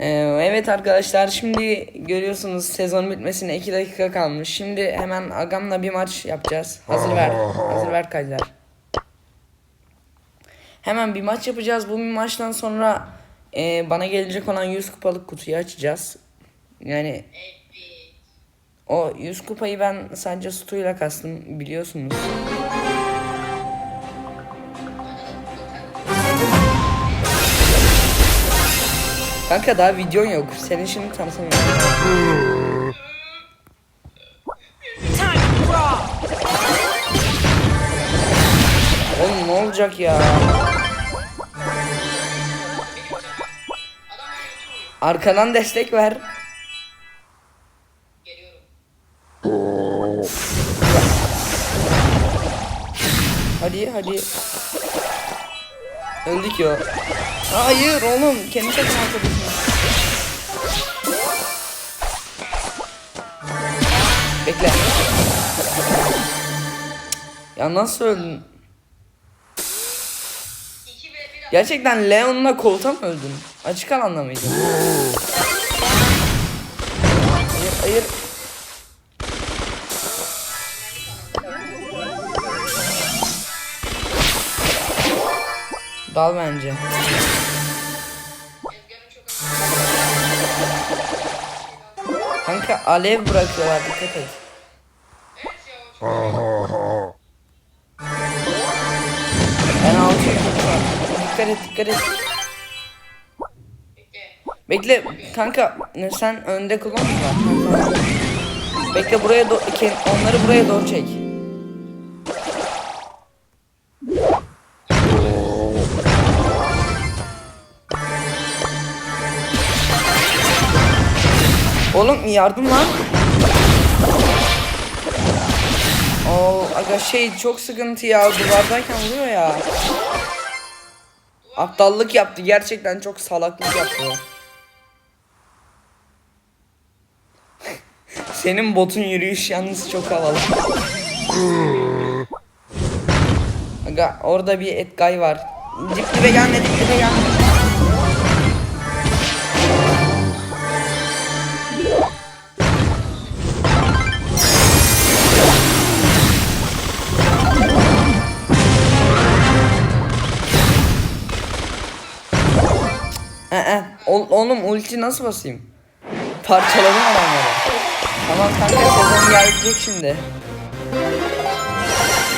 Ee, evet arkadaşlar şimdi görüyorsunuz sezon bitmesine 2 dakika kalmış. Şimdi hemen Agam'la bir maç yapacağız. Hazır ver. Hazır ver kaydılar. Hemen bir maç yapacağız. Bu bir maçtan sonra e, bana gelecek olan 100 kupalık kutuyu açacağız. Yani o 100 kupayı ben sadece stuyla kastım biliyorsunuz. Kanka daha videon yok. Senin şimdi tanıtamıyorum. Oğlum ne olacak ya? Arkadan destek ver. Hadi hadi. Öldük ya. Hayır oğlum kendi takım arkadaşım. Bekle. Ya nasıl öldün? 2 ve 1 Gerçekten Leon'la Colt'a mı öldün? Açık alanda mıydın? Dal bence. Kanka alev bırakıyorlar dikkat et. Ben altıyım. Dikkat et dikkat et. Bekle. Kanka sen önde kullan. Bekle buraya do- onları buraya doğru çek. Oğlum yardım lan. Oo aga şey çok sıkıntı ya duvardayken vuruyor ya. Aptallık yaptı gerçekten çok salaklık yaptı. Senin botun yürüyüş yalnız çok havalı. Aga orada bir Edgay var. Dip dibe gelme dip dibe gelme. Ol- oğlum ulti nasıl basayım? Parçaladım adamları. Tamam kanka sezon gelecek şimdi.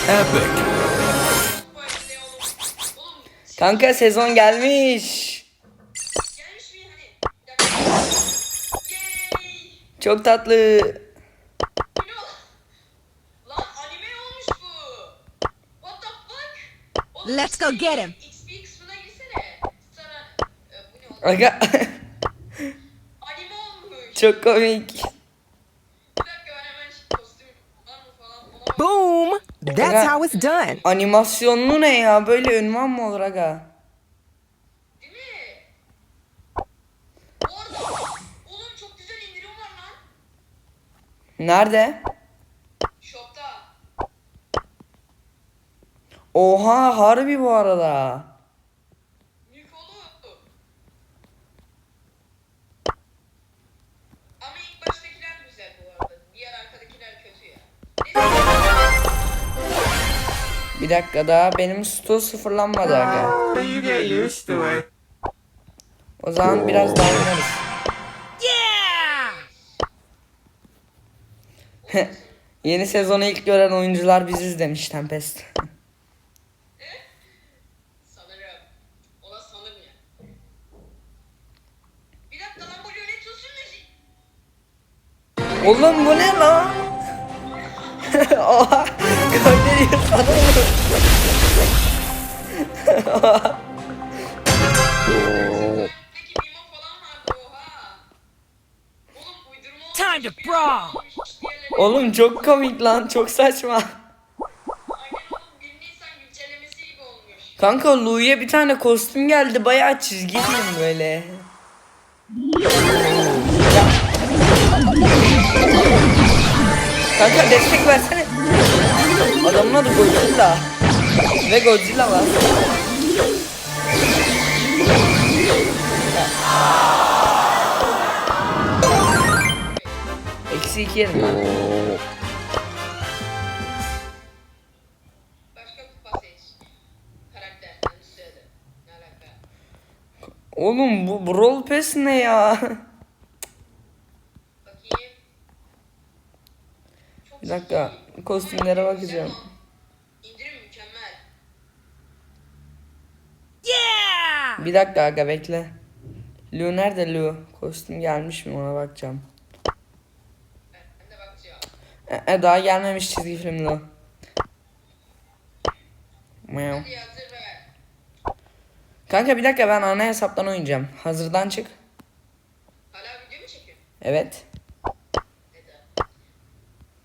Epic. Kanka sezon gelmiş. Çok tatlı. Bu ne o? Lan anime olmuş bu. What the fuck? Oğlum, Let's go get him. XP kısmına girsene. Sana... E, bu ne oğlum? Aga Anime olmuş. çok komik. Boom. That's how it's done. Animasyonlu ne ya? Böyle ünvan mı olur aga? Değil mi? Bu arada oğlum çok güzel indirim var lan. Nerede? Shop'ta. Oha harbi bu arada. Bir dakika daha benim stu sıfırlanmadı aga. O zaman biraz daha oynarız. Yeni sezonu ilk gören oyuncular biziz demiş Tempest. Oğlum bu ne lan? Oha. Falan vardı oha. Time to brawl. Oğlum çok komik lan çok saçma. Kanka Louis'e bir tane kostüm geldi bayağı çizgi film böyle. Kanka destek versene. Adamın adı Godzilla. Ve Godzilla var. Eksi iki yerim ben. Oğlum bu Brawl Pass ne ya? dakika kostümlere bakacağım. İndirim mükemmel. Yeah! Bir dakika aga bekle. Lu nerede Lu? Kostüm gelmiş mi ona bakacağım. Ben, ben de bakacağım. E, e, daha gelmemiş çizgi film Lu. Meow. Kanka bir dakika ben ana hesaptan oynayacağım. Hazırdan çık. Hala video mu çekiyorsun? Evet.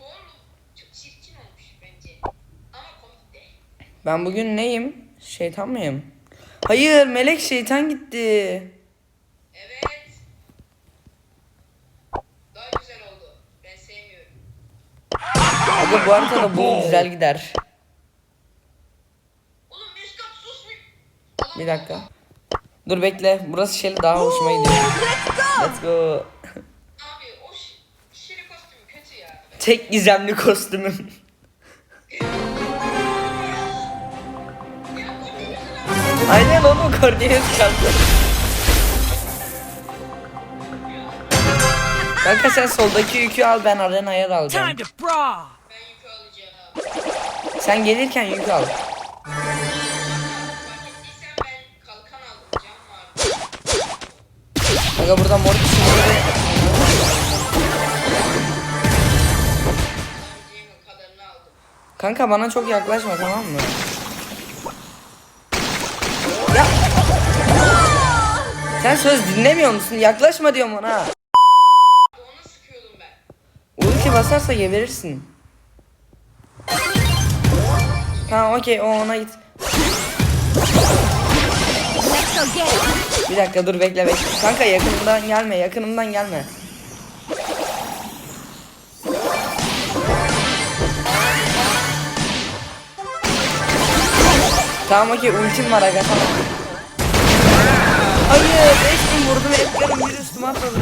oğlum. Çok çirkin olmuş bence. Ama komik de. Ben bugün neyim? Şeytan mıyım? Hayır melek şeytan gitti. Evet. Daha güzel oldu. Ben sevmiyorum. Aga bu haritada bu güzel gider. Bir dakika. Dur bekle. Burası şeyli daha hoşuma gidiyor. Let's go. Abi o ş- şeri kostümü kötü ya. Tek gizemli kostümüm. Aynen oğlum Cornelius kaldı. Kanka sen soldaki yükü al ben arenaya da Sen gelirken yük al. Aga burada mor kısımları aldım. Kanka bana çok yaklaşma tamam mı? Ya. Sen söz dinlemiyor musun? Yaklaşma diyorum ona. Ona sıkıyordum ben. Ulti basarsa geberirsin. Tamam okey o ona git. Bir dakika dur bekle bekle. Kanka yakınımdan gelme yakınımdan gelme. Tamam okey ultim var aga tamam. Hayır 5000 vurdum Edgar'ım bir üstüme atladı.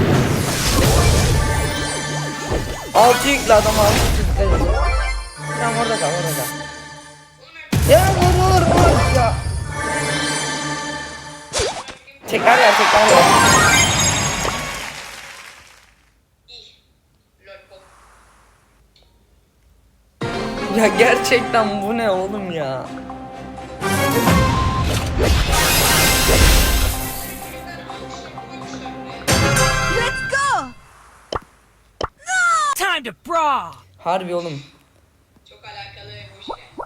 Altı yüklü adam altı yüklü. Tamam orada kal orada kal. Ya vur vur vur ya. Tekrar ver tekrar ver. Ya gerçekten bu ne oğlum ya? Let's go! Time to brawl! Harbi oğlum. Çok alakalı.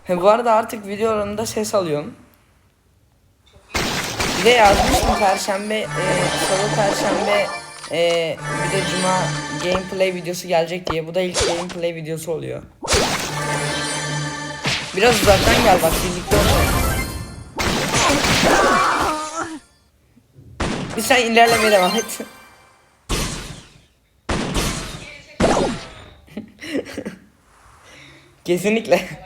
He, bu arada artık videolarında ses alıyorum. Bir de yazmıştım perşembe, e, salı perşembe e, bir de cuma gameplay videosu gelecek diye. Bu da ilk gameplay videosu oluyor. Biraz uzaktan gel bak birlikte oynayalım. Bir sen ilerlemeye devam et. Kesinlikle.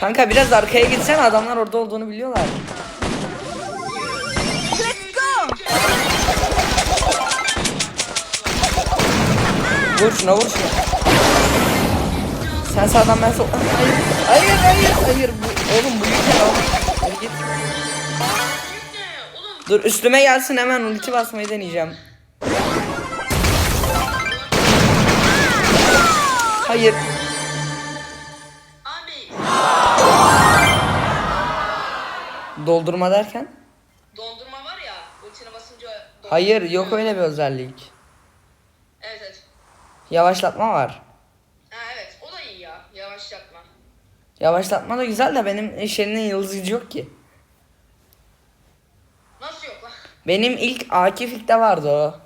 Kanka biraz arkaya gitsen adamlar orada olduğunu biliyorlar. Let's go! Vur şuna vur şuna. Sen sağdan ben sol. Hayır hayır hayır hayır. Bu, oğlum bu. Hadi git. Dur üstüme gelsin hemen ulti basmayı deneyeceğim. Hayır. Doldurma derken? dondurma var ya ultine basınca Hayır yok öyle bir özellik. Evet evet. Yavaşlatma var. Ha evet o da iyi ya. Yavaşlatma. Yavaşlatma da güzel de benim iş yerinin yıldız gücü yok ki. Nasıl yok lan? Benim ilk Akif vardı o.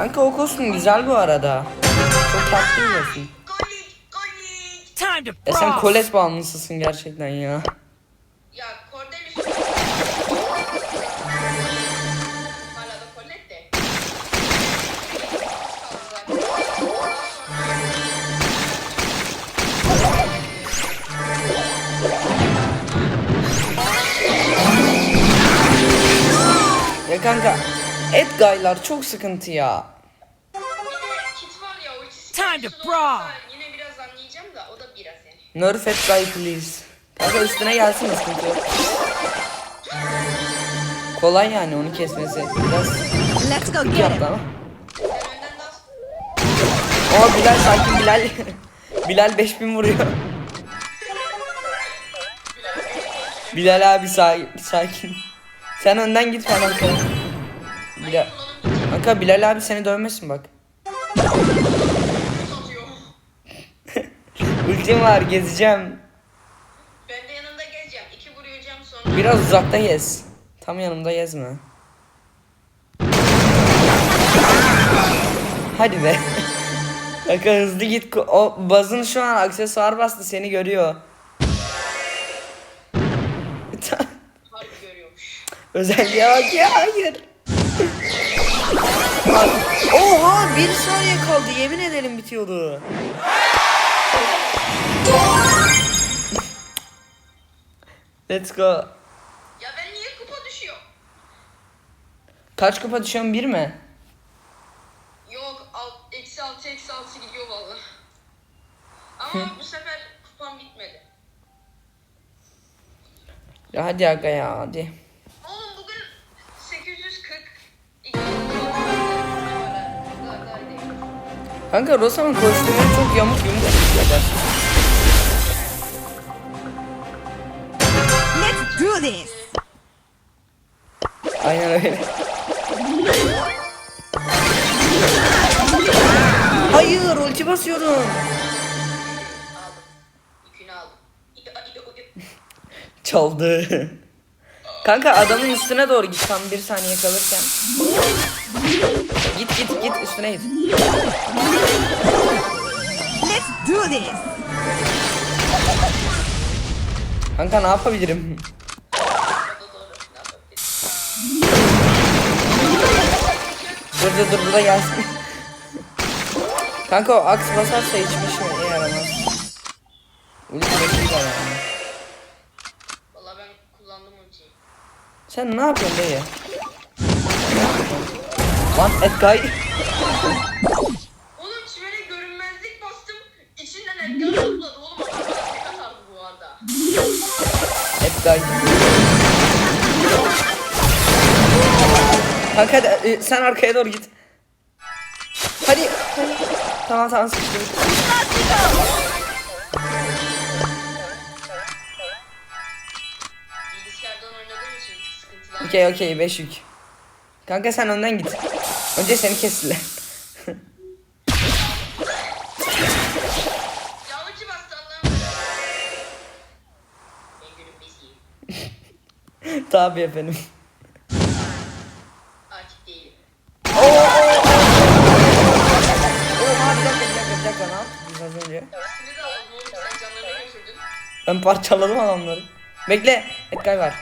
Kanka o kostüm güzel bu arada. Çok tatlı bir kostüm. E sen brawl. kolet bağımlısısın gerçekten ya. Ya Cordelius. Hala da Colette de. Ya kanka Edgaylar çok sıkıntı ya. Time to brawl. Yine biraz anlayacağım da o da biraz yani. Nerf Edgay please. Kanka üstüne gelsin sıkıntı yok. Kolay yani onu kesmesi. Biraz Let's go get yaptı ama. O Bilal sakin Bilal. Bilal 5000 vuruyor. Bilal abi sakin, sakin. Sen önden git falan. Bilal. Kanka Bilal abi seni dövmesin bak. Ultim var gezeceğim. Ben de yanında gezeceğim. İki vuracağım sonra. Biraz uzakta gez. Tam yanımda gezme. Hadi be. Kanka hızlı git. O bazın şu an aksesuar bastı seni görüyor. Özelliğe bak ya hayır. Bir saniye kaldı yemin ederim bitiyordu. Let's go. Ya ben niye kupa düşüyor? Kaç kupa düşüyorsun bir mi? Yok alt, eksi altı eksi altı gidiyor valla. Ama bu sefer kupam bitmedi. Ya hadi aga ya hadi. Kanka Rosa'nın kostümü çok yamuk yumuk. Let's do this. Aynen öyle. Hayır ulti basıyorum. Çaldı. Kanka adamın üstüne doğru git tam bir saniye kalırken. Git git git üstüne git. Let's do this. Kanka ne yapabilirim? Dur dur dur burada gelsin. Kanka o aks basarsa hiçbir şey yaramaz. Ulti bekliyor yani. Valla ben kullandım ultiyi. Sen ne yapıyorsun dayı? Lan Edgay. Oğlum çimene görünmezlik bastım. İçinden Edgar oğlum. Atardı bu arada. Edgay. Kanka hadi, e, sen arkaya doğru git. Hadi. hadi. Tamam tamam sıkıştım. Okey okey 5 yük. Kanka sen önden git. Önce seni kestiler. Tabii efendim. Ben parçaladım adamları. Bekle. Edgay var.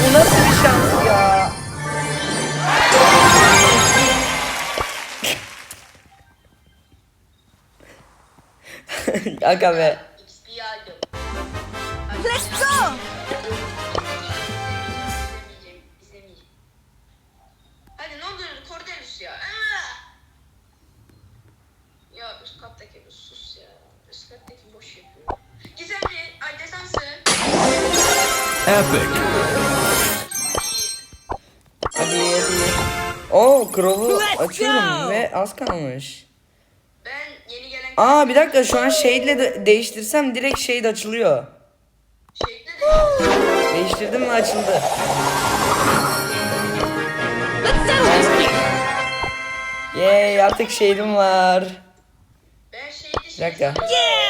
Bu nasıl bir şans ya? Aga be. XP aldım. Let's go. Hadi ne olur Cordelius ya. Ya üst kattaki sus ya. Üst kattaki boş yapıyor. Gizemli, ay desansın. Epic. Let's açıyorum go. ve az kalmış. Ben yeni gelen Aa bir dakika şu an shade'le de değiştirsem direkt shade açılıyor. de Değiştirdim ve açıldı. Yay artık shade'im var. ben şeydi Bir dakika. Yeah!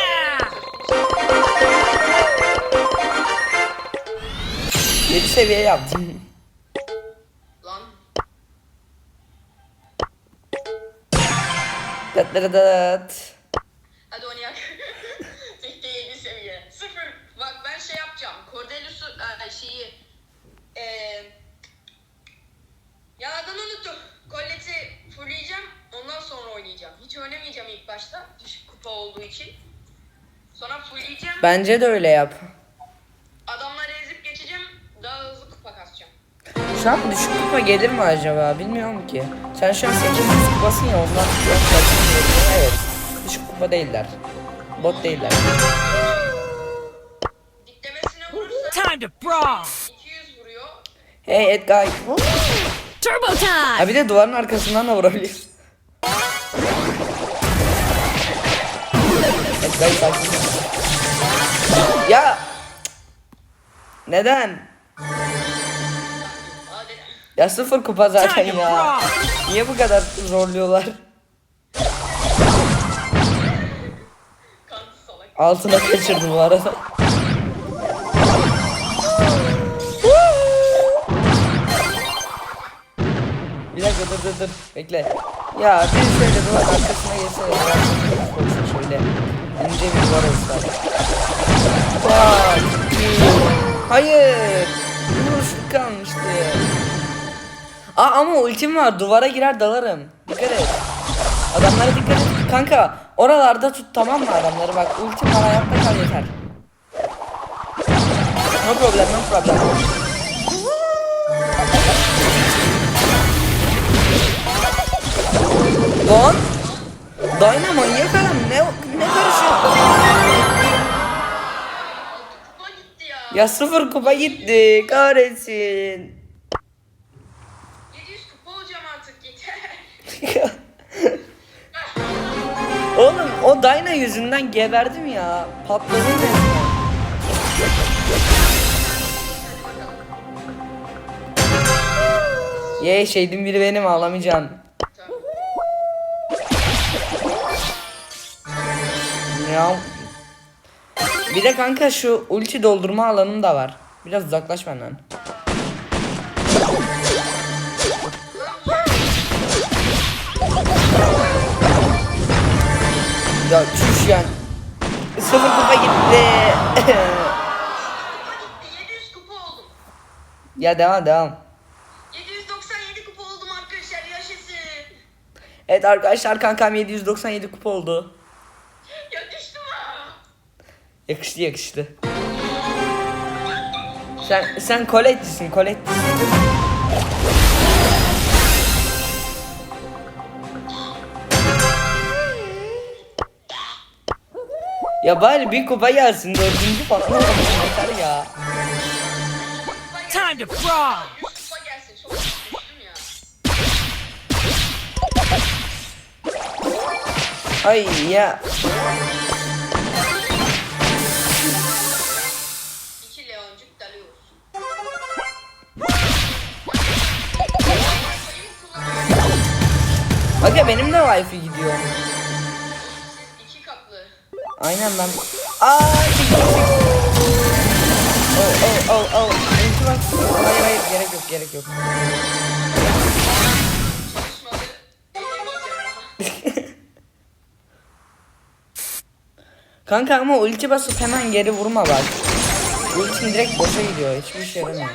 7 seviye yaptım. Dat. hadi oynayak. 7 seviye. Sıfır. Bak ben şey yapacağım. Cordelius'u e, şeyi eee ya adını unuttum. Collette'i fullleyeceğim. Ondan sonra oynayacağım. Hiç oynamayacağım ilk başta. Düşük kupa olduğu için. Sonra fullleyeceğim. Bence de öyle yap. Adamları ezip geçeceğim. Daha hızlı kupa kasacağım. Şu an düşük kupa gelir mi acaba? Bilmiyorum ki. Sen şu an 800 kupasın ya ondan. Evet. Düşük kupa değiller. Bot değiller. Diklemesine vurursa Time to brawl. 200 vuruyor. Hey Edgar. Turbo time. Ha bir de duvarın arkasından da vurabilir. Edgar sakin. Ya. Neden? Ya sıfır kupa zaten ya. Niye bu kadar zorluyorlar? Altına kaçırdım bu arada. Bir dakika dur dur dur bekle. Ya bir şöyle duvar arkasına geçsene biraz olsun şöyle. İnce bir duvar olsun. Vay. Hayır. Vuruşluk kalmıştı. Aa ama ultim var duvara girer dalarım. Dikkat et. Adamlara dikkat et. Kanka oralarda tut tamam mı adamları bak ultim var hayatta kal yeter. No problem no problem. Lan. Dayna manyak adam ne ne karışıyor? Ya sıfır kupa gitti kahretsin. Oğlum o Dayna yüzünden geberdim ya. Patladım resmen. Ye şeydim biri benim ağlamayacaksın. Ya. Bir de kanka şu ulti doldurma alanım da var. Biraz uzaklaş benden. Ya çüş yani. Sıfır kupa gitti. Kupa gitti 700 kupa oldum. ya devam devam. 797 kupa oldum arkadaşlar yaşasın. Evet arkadaşlar kankam 797 kupa oldu. Ya düştüm ha. Yakıştı yakıştı. Sen sen koletçisin koletçisin. Ya bari bir kupa gelsin dördüncü falan yeter ya. Time to brawl. 100 kupa gelsin. Çok düştüm ya. Ay ya. Aga benim de wifi gidiyor. Aynen ben. Aa. Oh oh oh oh. Ulti bak. Hayır hayır gerek yok gerek yok. Kanka ama ulti basıp hemen geri vurma bak. Ultin direkt boşa gidiyor. Hiçbir işe yaramıyor.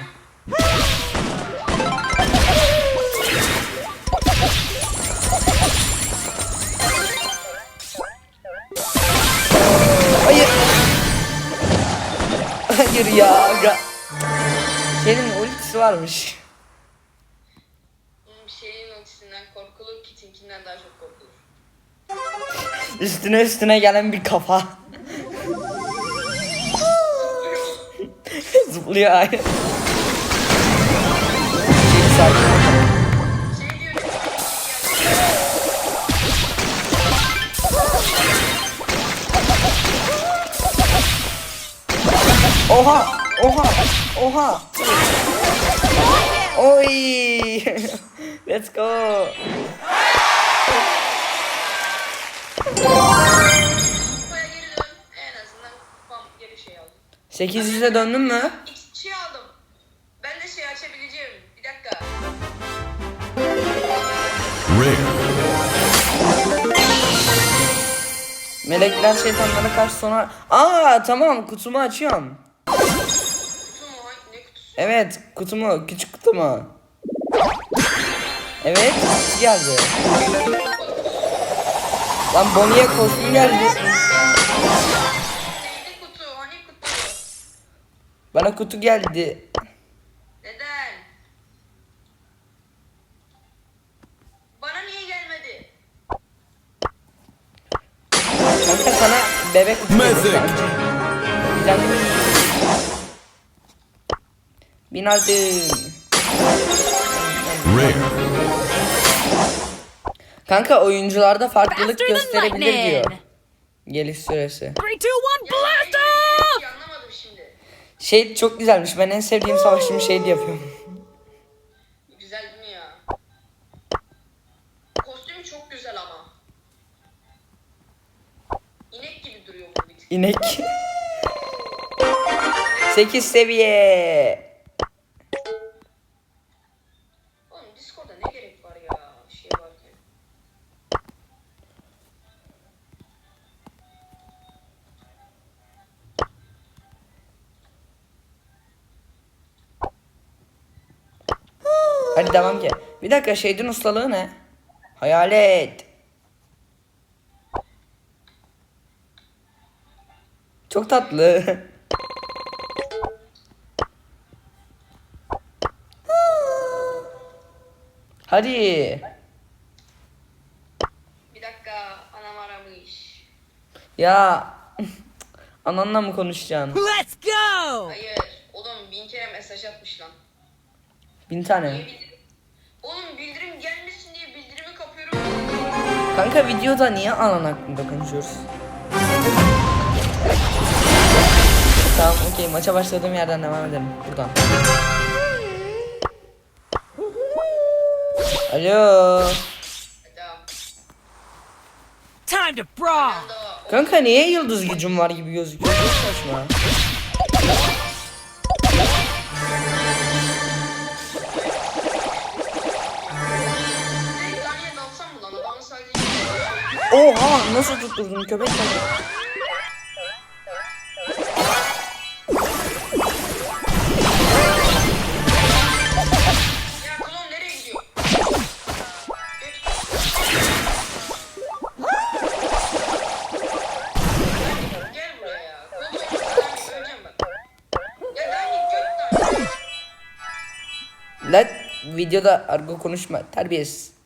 Hayır ya aga. Senin ultisi varmış. Şeyin ultisinden korkulur, Kit'inkinden daha çok korkulur. Üstüne üstüne gelen bir kafa. Zıplıyor. Şey diyorum. Oha! Oha! Oha! Oy! Let's go! Şey aldım. 800'e döndün mü? İki şey aldım. Ben de şey açabileceğim. Bir dakika. Melekler şeytanlara karşı sonra... Aa tamam kutumu açıyorum. Evet kutumu küçük kutumu. Evet kutu geldi. Lan Bonnie'ye kostüm geldi. Neydi kutu? Hani kutu? Bana kutu geldi. Neden? Bana niye gelmedi? Kanka sana bebek kutu geldi. Müzik. Güzel değil mi? Bin artık. Kanka oyuncularda farklılık gösterebilir diyor. Geliş süresi. Şey çok güzelmiş. Ben en sevdiğim savaşçım şeydi yapıyorum. Güzel mi ya? Kostümü çok güzel ama. İnek gibi duruyor bu bir tık. İnek. 8 seviye. Devam ki. Bir dakika şeydin ustalığı ne? Hayalet. Çok tatlı. Hadi. Bir dakika anam aramış. Ya ananla mı konuşacaksın? Let's go! Hayır oğlum bin kere mesaj atmış lan. Bin tane. Niye bildirim? Oğlum bildirim gelmesin diye bildirimi kapıyorum. Kanka videoda niye anan hakkında konuşuyoruz? Tamam okey maça başladığım yerden devam edelim. Buradan. Alo. Tamam. Time to brawl! Kanka niye yıldız gücüm var gibi gözüküyor? Çok saçma. Oha nasıl tutturdun köpek balığı? Lan videoda argo konuşma terbiyesiz.